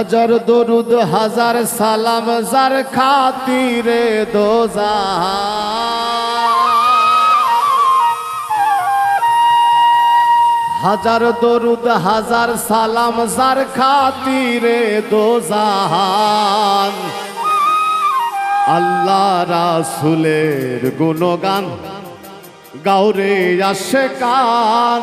হাজার দরুদ, হাজার সালাম, যার খাতিরে দোজা হাজার দরুদ, হাজার সালাম, যার খাতিরে দোজাহান আল্লাহ রাসুলের গুণগান গাউরে আসে কান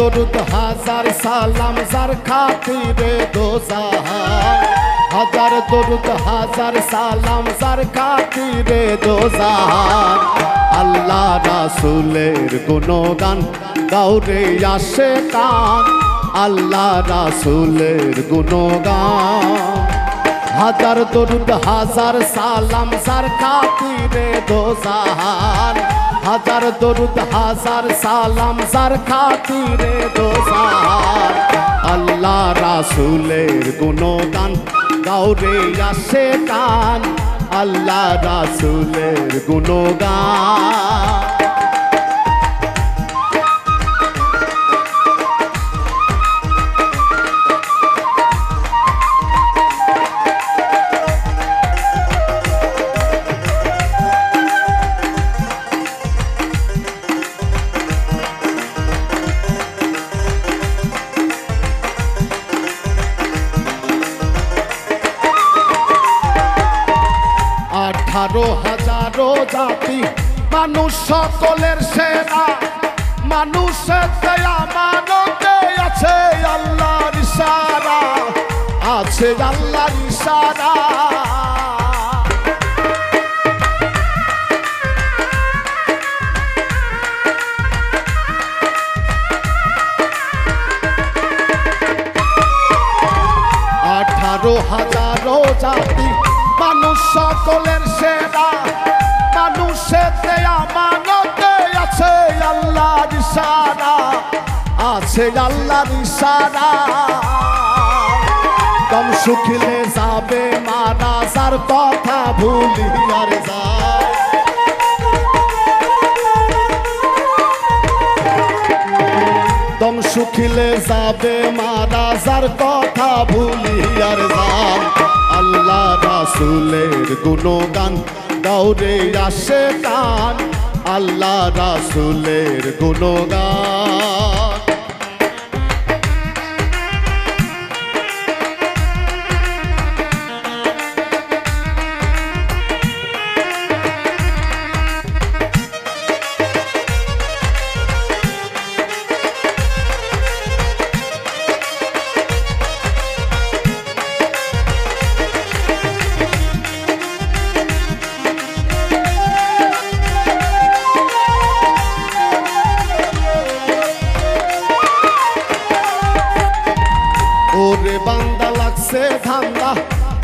দরুদ হাজার সালাম যার খাতিরে দোজাহান হাজার দরুদ হাজার সালাম যার খাতিরে দোজাহান আল্লাহ রাসুলের গুণগান গাউরে আসে কান। আল্লাহ রাসুলের গুণগান। হাজার দরুদ হাজার সালাম যার খাতিরে দোজাহান হাজার দরুদ, হাজার সালাম, যার খাতিরে দোসার। আল্লাহ রাসুলের গুণগান গাউরে আসে কান আল্লাহ রাসুলের গুণগান। আঠারো হাজারো জাতি, মানুষ সকলের সেরা, মানুষের দয়া মানতে আছে আল্লাহর ইশারা, আছে আল্লাহর ইশারা। আঠারো হাজারো মানুষ সকলের সেরা মানুষের দেয়া মানতে আছে আল্লাহর ইশারা, আছে আল্লাহর ইশারা। কম সুখিলে যাবে মারা, যার কথা ভুলি আর যায়। দম সুখিলে যাবে মারা, যার কথা ভুলি আর যান আল্লাহ রাসুলের গুণগান। দৌড়ে আসে কান আল্লাহ রাসুলের গুণগান।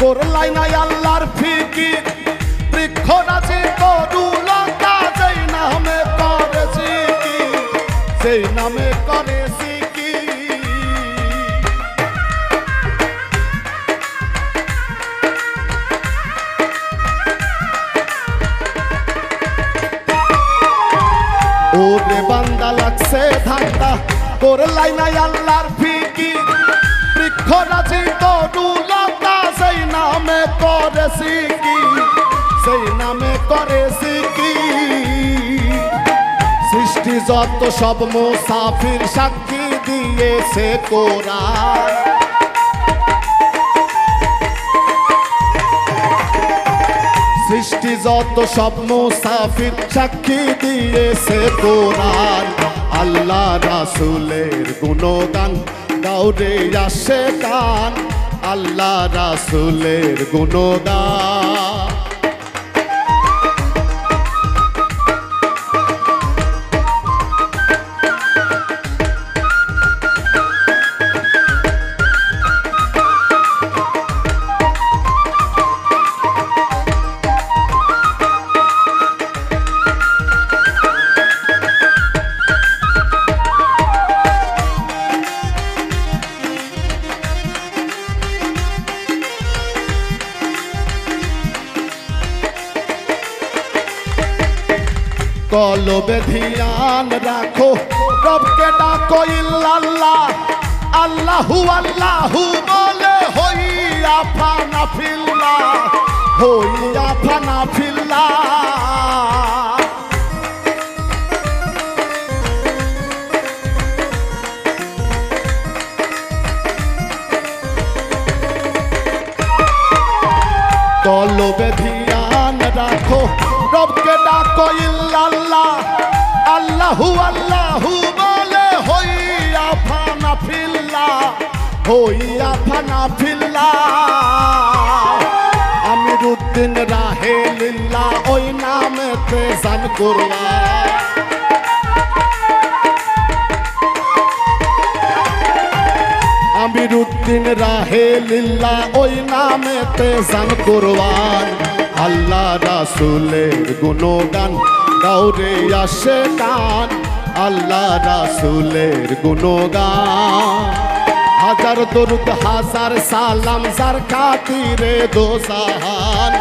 করলাই নাই আল্লাহর ফিকির। বৃক্ষ রাজি তরু লঙ্কা যেই নামে করে জিকির সেই নামে করে জিকির ওরে বান্দা লাগছে ধান্দা করলাই নাই আল্লাহর ফিকির। বৃক্ষ রাজি তরু লতা সেই নামে করে সিকি, সেই নামে করে সিকি। সৃষ্টি যত সব মুসাফির সাক্ষী দিয়েছে কোরআন। সৃষ্টি যত সব মুসাফির সাক্ষী দিয়েছে কোরআন। আল্লাহ রাসুলের গুণগান গাউরে আসে কান আল্লাহ রাসুলের গুণগান। কলবে ধিয়ান রাখো। রবকে ডাকো, ইল্লাল্লাহ। আল্লাহু আল্লাহু বলে, হইয়া ফানা ফিল্লা, হইয়া ফানা ফিল্লা। কলবে ধিয়ান রাখো রবকে ডাকো ইল্লাল্লাহ। আল্লাহু আল্লাহু বলে, হইয়া ফানা ফিল্লা, হইয়া ফানা ফিল্লা। আমির উদ্দিন রাহে লিল্লা ওই নামেতে জান আমির উদ্দিন রাহে লিল্লা ওই কোরবান আল্লাহ রাসুলের গুণগান গাউরে আসে গান। আল্লাহ রাসুলের গুণগান। হাজার দরুদ, হাজার সালাম, যার খাতিরে দোজাহান।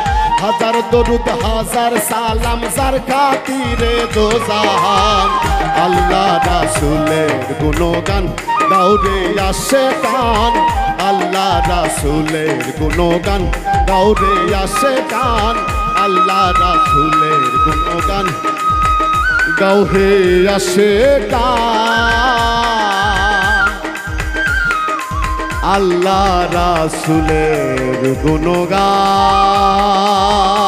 হাজার দরুদ, হাজার সালাম, যার খাতিরে দোজাহান। আল্লাহ রাসুলের গুণগান গাউরে আসে গান। আল্লাহ রাসুলের গুণগান গাউরে আসে গান। আল্লাহ রাসুলের গুণগান গাউহে আসে গান। আল্লাহ রাসুলের গুণগান।